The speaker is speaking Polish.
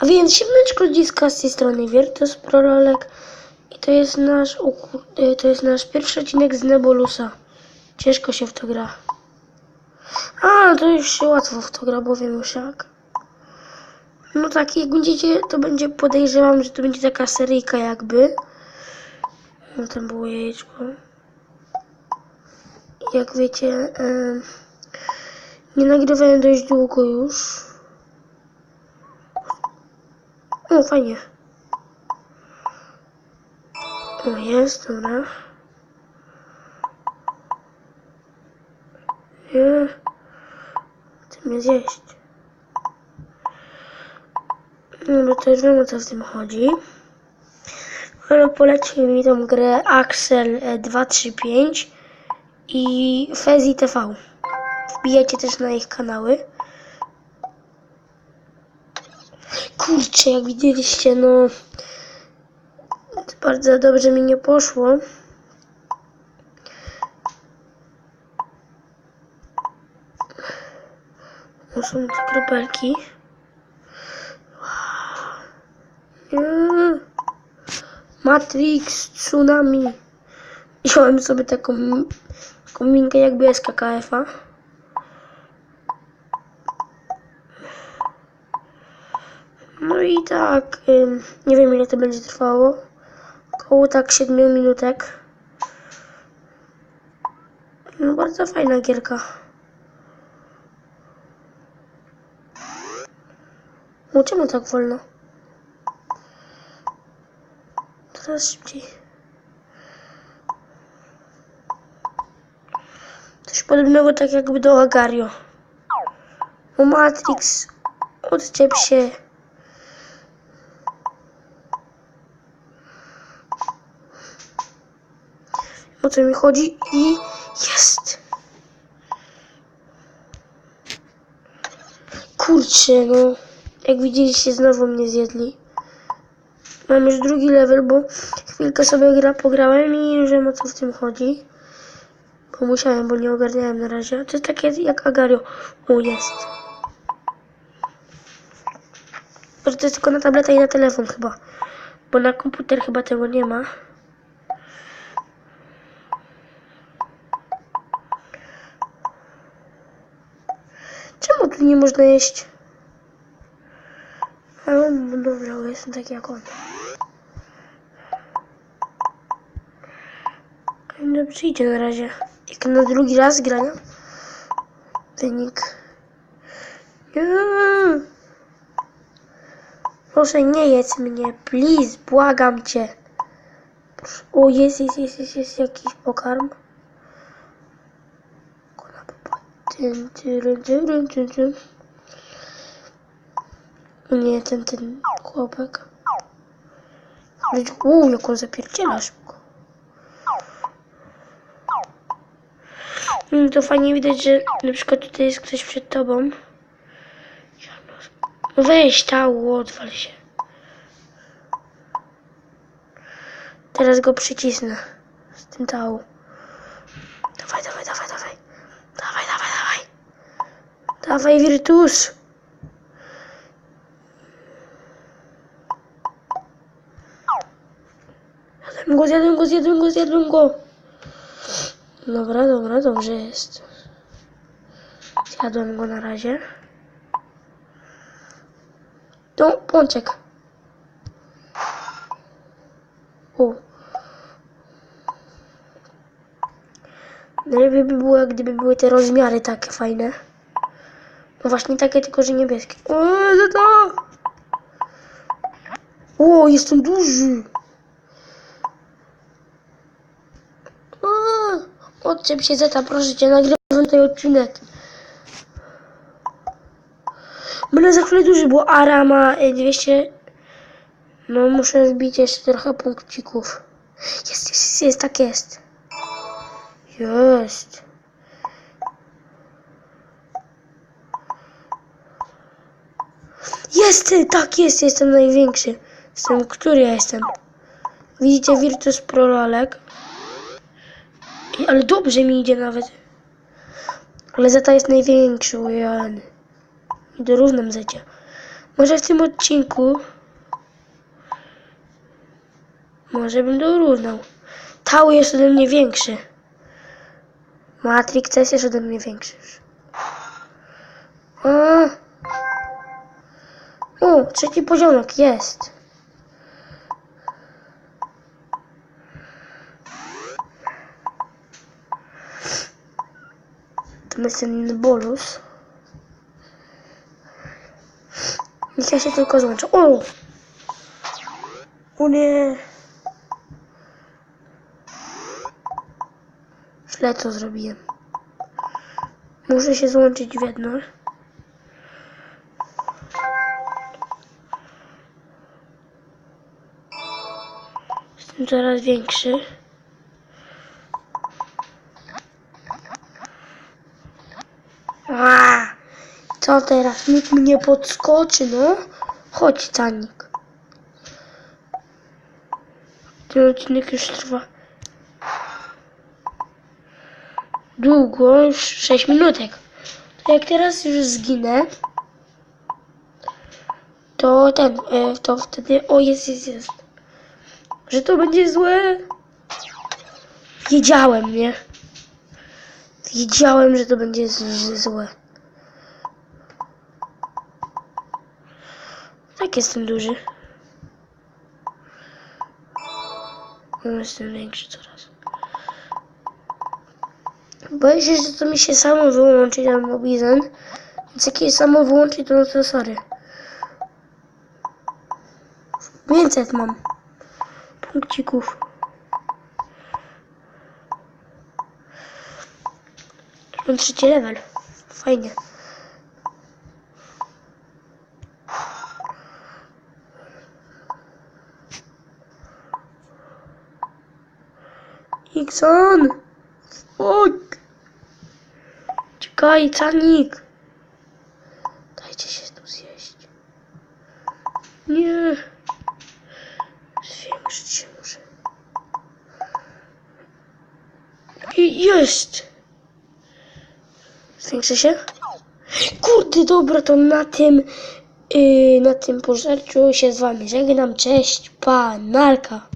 A więc siemneczko dziska z tej strony Virtus Prololek i to jest nasz kurde, to jest nasz pierwszy odcinek z Nebulusa. Ciężko się w to gra. A, to już się łatwo w to gra, bo wiem już jak. No tak, jak będziecie, to będzie, podejrzewam, że to będzie taka seryjka jakby. No tam było jajeczko. Jak wiecie, em, nie nagrywałem dość długo już. O, fajnie. O, jest, dobra. Nie. Chcę mnie zjeść. Dobra, to już wiem o co w tym chodzi. Ale polecił mi tą grę Axel e, 235 i Fezi TV. Wbijajcie też na ich kanały. Kurczę, jak widzieliście, no bardzo dobrze mi nie poszło. To są kropelki. Matrix, tsunami. Wziąłem sobie taką, taką minkę jakby SKKF-a. No i tak, nie wiem ile to będzie trwało. Około tak 7 minutek. No bardzo fajna gierka. No czemu tak wolno? Teraz szybciej. Coś podobnego tak jakby do Agario. O Matrix, odczep się. O co mi chodzi i jest. Kurczę, no. Jak widzieliście, znowu mnie zjedli. Mam już drugi level, bo chwilkę sobie gra pograłem i wiem o co w tym chodzi. Bo musiałem, bo nie ogarniałem na razie. To jest takie jak Agario. O, jest. To jest tylko na tabletę i na telefon chyba. Bo na komputer chyba tego nie ma. Czemu tu nie można jeść? Ale no dobra, bo jestem taki jak on. No przyjdzie na razie. Jak na drugi raz grania. Wynik. Nie. Proszę nie jedz mnie, please, błagam cię. O, jest, jest, jest, jest, jest jakiś pokarm. Nie, ten, ten chłopak. Uuu, jak on zapierdziela szybko. Mm, To fajnie widać, że na przykład tutaj jest ktoś przed tobą. No weź, tału, odwal się. Teraz go przycisnę. Z tym tału. Dawaj, dawaj, dawaj, dawaj. Dawaj, dawaj, dawaj. Dawaj, Virtus. Zjadłem go, zjadłem go, zjadłem go, zjadłem go. Dobra, dobra, dobrze jest. Zjadłem go na razie. No, pączek. U. Najlepiej by było, gdyby były te rozmiary takie fajne. No właśnie takie, tylko że niebieskie. O, to! O, jestem duży. Odczep się Zeta, proszę cię, nagrywam ten odcinek. Będę za chwilę duży, bo Ara ma y, 200... No muszę wbić jeszcze trochę punkcików. Jest, jest, jest tak jest. Jest. Jest, tak jest, jestem największy. Jestem, który ja jestem? Widzicie Virtus Pro Lalek? Ej, Ale dobrze mi idzie nawet. Ale Zeta jest największy, ojej. I dorównam Zecie. Może w tym odcinku. Może bym dorównał. Tau jest ode mnie większy. Matrix jest ode mnie większy trzeci poziomek jest. To jest ten bolus. Niech ja się tylko złączę. O! O nie! Źle to zrobiłem. Muszę się złączyć w jedno. Coraz większy. A, co teraz? Nikt mi nie podskoczy, no? Chodź, canik. Ten odcinek już trwa długo, już 6 minutek. Jak teraz już zginę, to ten, e, to wtedy, o jest, jest, jest. Że to będzie złe. Wiedziałem, nie? Wiedziałem, że to będzie złe. Tak jestem duży. No, jestem większy coraz. Boję się, że to mi się samo wyłączy ten mobizen. Więc jak je samo wyłączy, to no to sorry. 500 mam. Punkcików. Mam trzeci level. Fajnie. Ikson! Fuck! Czekaj, canik! Dajcie się tu zjeść. Nie! Zwiększyć się muszę. I jest! Zwiększę się? Kurde, dobra, to na tym, yy, na tym pożarciu się z wami żegnam. Cześć, pa, narka.